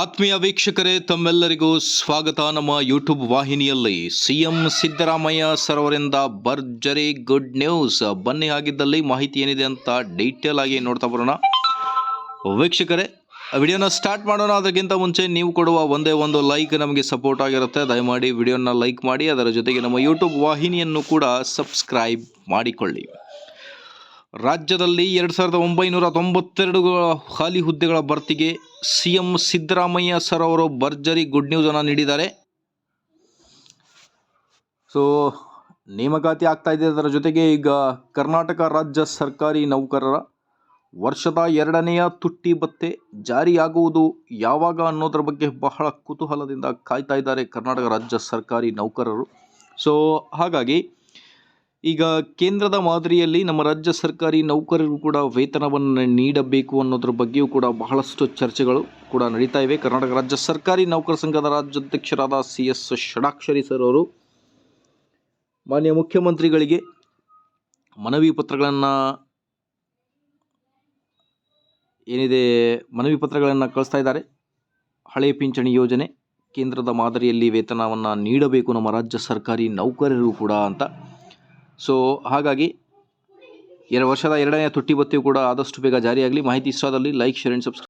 ಆತ್ಮೀಯ ವೀಕ್ಷಕರೇ, ತಮ್ಮೆಲ್ಲರಿಗೂ ಸ್ವಾಗತ. ನಮ್ಮ ಯೂಟ್ಯೂಬ್ ವಾಹಿನಿಯಲ್ಲಿ ಸಿಎಂ ಸಿದ್ದರಾಮಯ್ಯ ಸರ್ವರಿಂದ ಭರ್ಜರಿ ಗುಡ್ ನ್ಯೂಸ್. ಬನ್ನಿ ಆಗಿದ್ದಲ್ಲಿ ಮಾಹಿತಿ ಏನಿದೆ ಅಂತ ಡೀಟೇಲ್ ಆಗಿ ನೋಡ್ತಾ ಬರೋಣ. ವೀಕ್ಷಕರೇ, ವಿಡಿಯೋನ ಸ್ಟಾರ್ಟ್ ಮಾಡೋಣ. ಅದಕ್ಕಿಂತ ಮುಂಚೆ ನೀವು ಕೊಡುವ ಒಂದೇ ಒಂದು ಲೈಕ್ ನಮಗೆ ಸಪೋರ್ಟ್ ಆಗಿರುತ್ತೆ. ದಯಮಾಡಿ ವಿಡಿಯೋನ ಲೈಕ್ ಮಾಡಿ. ಅದರ ಜೊತೆಗೆ ನಮ್ಮ ಯೂಟ್ಯೂಬ್ ವಾಹಿನಿಯನ್ನು ಕೂಡ ಸಬ್ಸ್ಕ್ರೈಬ್ ಮಾಡಿಕೊಳ್ಳಿ. ರಾಜ್ಯದಲ್ಲಿ ಎರಡು ಸಾವಿರದ ಒಂಬೈನೂರ ತೊಂಬತ್ತೆರಡು ಖಾಲಿ ಹುದ್ದೆಗಳ ಭರ್ತಿಗೆ ಸಿ ಎಂ ಸಿದ್ದರಾಮಯ್ಯ ಸರ್ ಅವರು ಭರ್ಜರಿ ಗುಡ್ ನ್ಯೂಸನ್ನು ನೀಡಿದ್ದಾರೆ. ಸೊ ನೇಮಕಾತಿ ಆಗ್ತಾ ಇದೆ ಅದರ ಜೊತೆಗೆ ಈಗ ಕರ್ನಾಟಕ ರಾಜ್ಯ ಸರ್ಕಾರಿ ನೌಕರರ ವರ್ಷದ ಎರಡನೆಯ ತುಟ್ಟಿ ಭತ್ತೆ ಜಾರಿಯಾಗುವುದು ಯಾವಾಗ ಅನ್ನೋದ್ರ ಬಗ್ಗೆ ಬಹಳ ಕುತೂಹಲದಿಂದ ಕಾಯ್ತಾ ಇದ್ದಾರೆ ಕರ್ನಾಟಕ ರಾಜ್ಯ ಸರ್ಕಾರಿ ನೌಕರರು. ಸೊ ಹಾಗಾಗಿ ಈಗ ಕೇಂದ್ರದ ಮಾದರಿಯಲ್ಲಿ ನಮ್ಮ ರಾಜ್ಯ ಸರ್ಕಾರಿ ನೌಕರರು ಕೂಡ ವೇತನವನ್ನು ನೀಡಬೇಕು ಅನ್ನೋದ್ರ ಬಗ್ಗೆಯೂ ಕೂಡ ಬಹಳಷ್ಟು ಚರ್ಚೆಗಳು ಕೂಡ ನಡೀತಾ ಇವೆ. ಕರ್ನಾಟಕ ರಾಜ್ಯ ಸರ್ಕಾರಿ ನೌಕರ ಸಂಘದ ರಾಜ್ಯಾಧ್ಯಕ್ಷರಾದ ಸಿ ಎಸ್ ಷಡಾಕ್ಷರಿ ಸರ್ ಅವರು, ಮಾನ್ಯ ಮುಖ್ಯಮಂತ್ರಿಗಳಿಗೆ ಮನವಿ ಪತ್ರಗಳನ್ನು ಏನಿದೆ, ಮನವಿ ಪತ್ರಗಳನ್ನು ಕಳಿಸ್ತಾ ಇದ್ದಾರೆ. ಹಳೆ ಪಿಂಚಣಿ ಯೋಜನೆ, ಕೇಂದ್ರದ ಮಾದರಿಯಲ್ಲಿ ವೇತನವನ್ನು ನೀಡಬೇಕು ನಮ್ಮ ರಾಜ್ಯ ಸರ್ಕಾರಿ ನೌಕರರು ಕೂಡ ಅಂತ. ಸೊ ಹಾಗಾಗಿ ಎರಡು ವರ್ಷದ ಎರಡನೇ ತುಟ್ಟಿ ಬತ್ತಿಯು ಕೂಡ ಆದಷ್ಟು ಬೇಗ ಜಾರಿಯಾಗಲಿ. ಮಾಹಿತಿ ಇಷ್ಟದಲ್ಲಿ ಲೈಕ್ ಶೇರ್ ಆ್ಯಂಡ್ ಸಬ್ಸ್ಕ್ರೈಬ್